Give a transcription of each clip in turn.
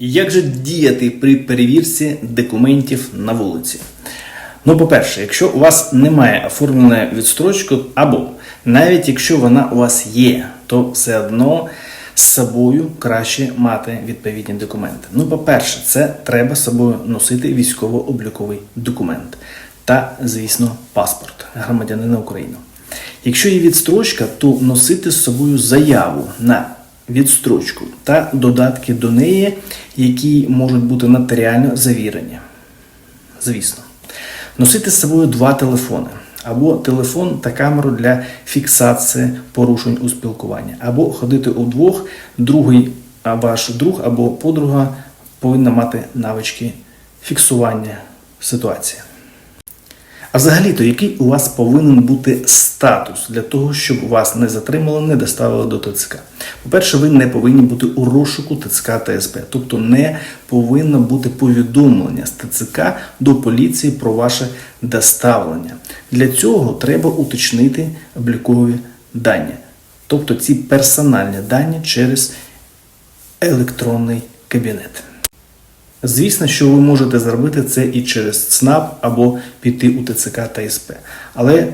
Як же діяти при перевірці документів на вулиці? Ну, по-перше, якщо у вас немає оформленої відстрочки, або навіть якщо вона у вас є, то все одно з собою краще мати відповідні документи. Ну, по-перше, це треба з собою носити військово-обліковий документ та, звісно, паспорт громадянина України. Якщо є відстрочка, то носити з собою заяву на відстрочку та додатки до неї, які можуть бути нотаріально завірені. Звісно. Носити з собою два телефони. Або телефон та камеру для фіксації порушень у спілкуванні, або ходити удвох, другий ваш друг або подруга повинна мати навички фіксування ситуації. А взагалі-то, який у вас повинен бути статус для того, щоб вас не затримали, не доставили до ТЦК? По-перше, ви не повинні бути у розшуку ТЦК та тобто не повинно бути повідомлення з ТЦК до поліції про ваше доставлення. Для цього треба уточнити облікові дані, тобто ці персональні дані через електронний кабінет. Звісно, що ви можете зробити це і через ЦНАП або піти у ТЦК та СП. Але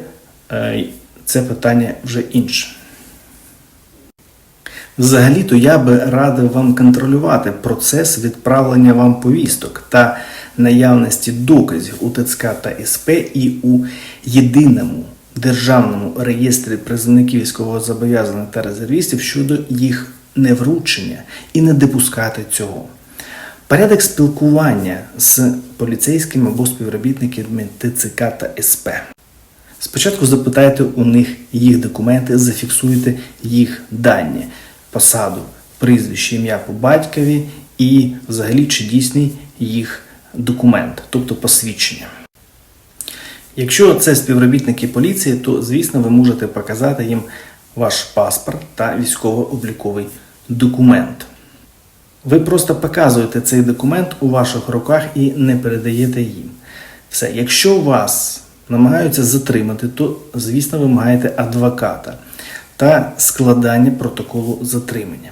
е, це питання вже інше. Взагалі-то я би радив вам контролювати процес відправлення вам повісток та наявності доказів у ТЦК та СП і у єдиному державному реєстрі призовників військового зобов'язаних та резервістів щодо їх невручення і не допускати цього. Порядок спілкування з поліцейськими або співробітниками ТЦК та СП. Спочатку запитайте у них їх документи, зафіксуйте їх дані, посаду, прізвище, ім'я по батькові і взагалі чи дійсний їх документ, тобто посвідчення. Якщо це співробітники поліції, то звісно ви можете показати їм ваш паспорт та військово-обліковий документ. Ви просто показуєте цей документ у ваших руках і не передаєте їм. Все, якщо вас намагаються затримати, то, звісно, ви маєте адвоката та складання протоколу затримання.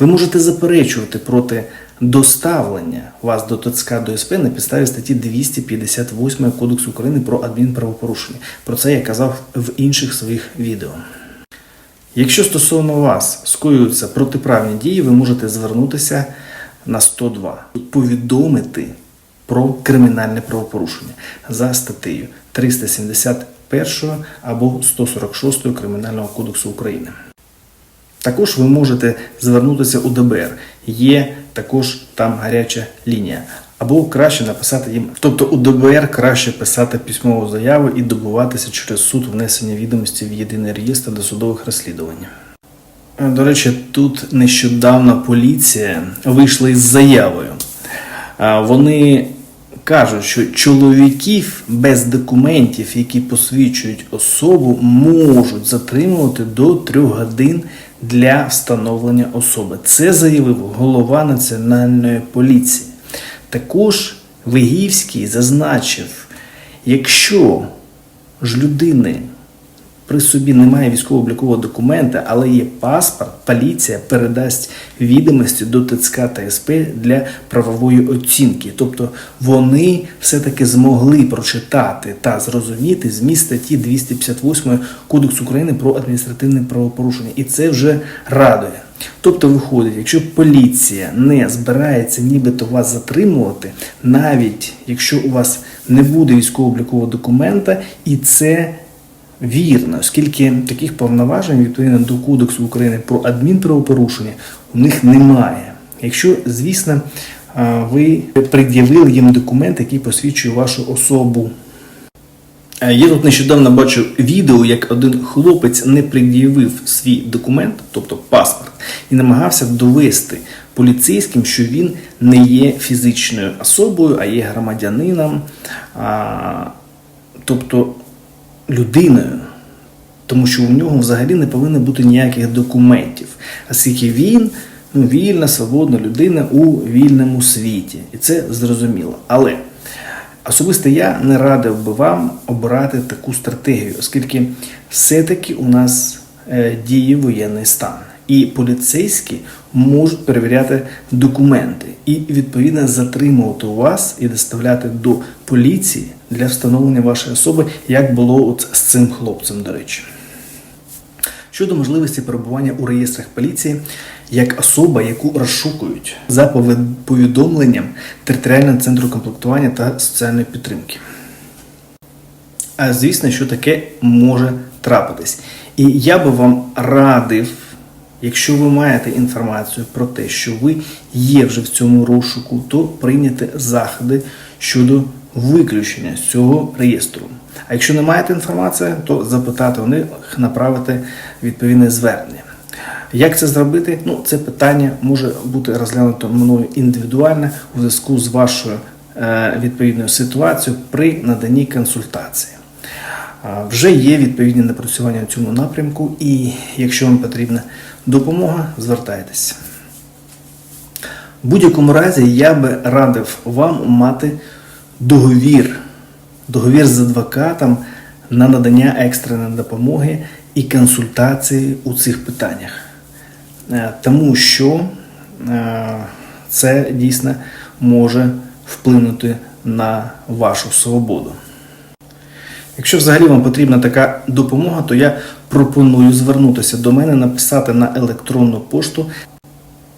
Ви можете заперечувати проти доставлення вас до ТЦК до СП на підставі статті 258 Кодексу України про адмінправопорушення. Про це я казав в інших своїх відео. Якщо стосовно вас скоюються протиправні дії, ви можете звернутися на 102, і повідомити про кримінальне правопорушення за статтею 371 або 146 Кримінального кодексу України. Також ви можете звернутися у ДБР. Є також там гаряча лінія. Або краще написати їм. Тобто у ДБР краще писати письмову заяву і добуватися через суд внесення відомості в єдиний реєстр досудових розслідувань. До речі, тут нещодавно поліція вийшла із заявою. Вони кажуть, що чоловіків без документів, які посвідчують особу, можуть затримувати до трьох годин для встановлення особи. Це заявив голова національної поліції. Також Вигівський зазначив, якщо ж людини при собі немає військово-облікового документа, але є паспорт, поліція передасть відомості до ТЦК та СП для правової оцінки. Тобто вони все-таки змогли прочитати та зрозуміти зміст статті 258 Кодексу України про адміністративне правопорушення. І це вже радує. Тобто, виходить, якщо поліція не збирається нібито вас затримувати, навіть якщо у вас не буде військово-облікового документа, і це вірно, оскільки таких повноважень відповідно до Кодексу України про адмінправопорушення у них немає. Якщо, звісно, ви пред'явили їм документ, який посвідчує вашу особу. Я тут нещодавно бачив відео, як один хлопець не пред'явив свій документ, тобто паспорт, і намагався довести поліцейським, що він не є фізичною особою, а є громадянином, а, тобто людиною. Тому що у нього взагалі не повинно бути ніяких документів, оскільки він ну, вільна, свободна людина у вільному світі. І це зрозуміло. Але Особисто я не радив би вам обирати таку стратегію, оскільки все-таки у нас е, діє воєнний стан. і поліцейські можуть перевіряти документи і відповідно затримувати вас і доставляти до поліції для встановлення вашої особи, як було от з цим хлопцем, до речі. Щодо можливості перебування у реєстрах поліції як особа, яку розшукують за повідомленням територіального центру комплектування та соціальної підтримки. А звісно, що таке може трапитись. І я би вам радив, якщо ви маєте інформацію про те, що ви є вже в цьому розшуку, то прийняти заходи щодо виключення з цього реєстру. А якщо не маєте інформації, то запитати у них направити відповідне звернення. Як це зробити? Ну, це питання може бути розглянуто мною індивідуально у зв'язку з вашою е, відповідною ситуацією при наданні консультації. Вже є відповідні напрацювання в цьому напрямку, і якщо вам потрібна допомога, звертайтеся. В будь-якому разі я би радив вам мати договір, договір з адвокатом на надання екстреної допомоги і консультації у цих питаннях. Е, Тому що е, це дійсно може вплинути на вашу свободу. Якщо взагалі вам потрібна така допомога, то я пропоную звернутися до мене, написати на електронну пошту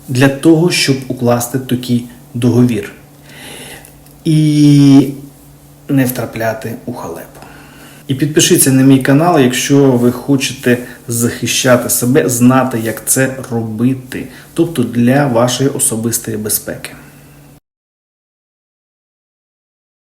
для того, щоб укласти такий договір і не втрапляти у халепу. І підпишіться на мій канал, якщо ви хочете захищати себе, знати, як це робити, тобто для вашої особистої безпеки.